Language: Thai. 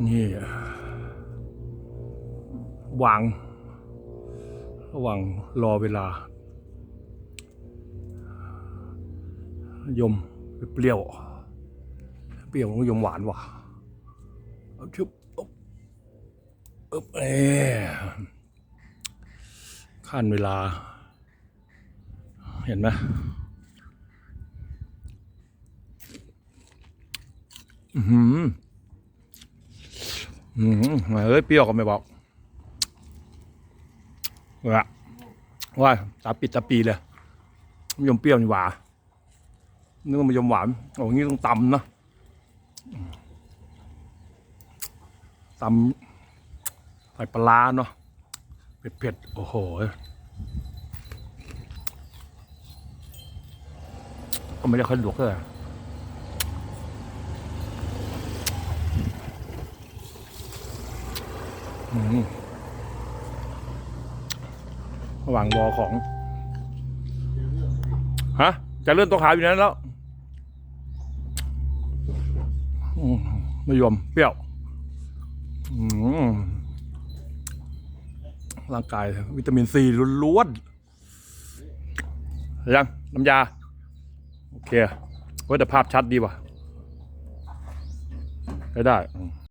นี่วางระหว่างรอเวลายมเปรี้ยว เปรี้ยวมันยมหวานว่ะเอาชุบอบอ๊บเอขั้นเวลา เห็นไหมอือหื ออือหือเฮ้ยเปรี้ยวก็ไม่บอกว่าว่าตาปิดตาปีเลยมะยมเปรี้ยวนี่หวานนึกว่ามะยมหวานโอ้งี้ต้องตำนะตำใส่ปลาเนาะเผ็ดๆโอ้โหก็ไม่ได้ค่อยลวกเลยอืม ระหว่างรอของ ฮะ จะเลื่อนตัวขาวอยู่นั้นแล้วมไม่ยอมเปรี้ยวร่างกาย วิตามินซีล้วนๆยังน้ำยา โอเคเว้ยแต่ภาพชัดดีว่ะได้ได้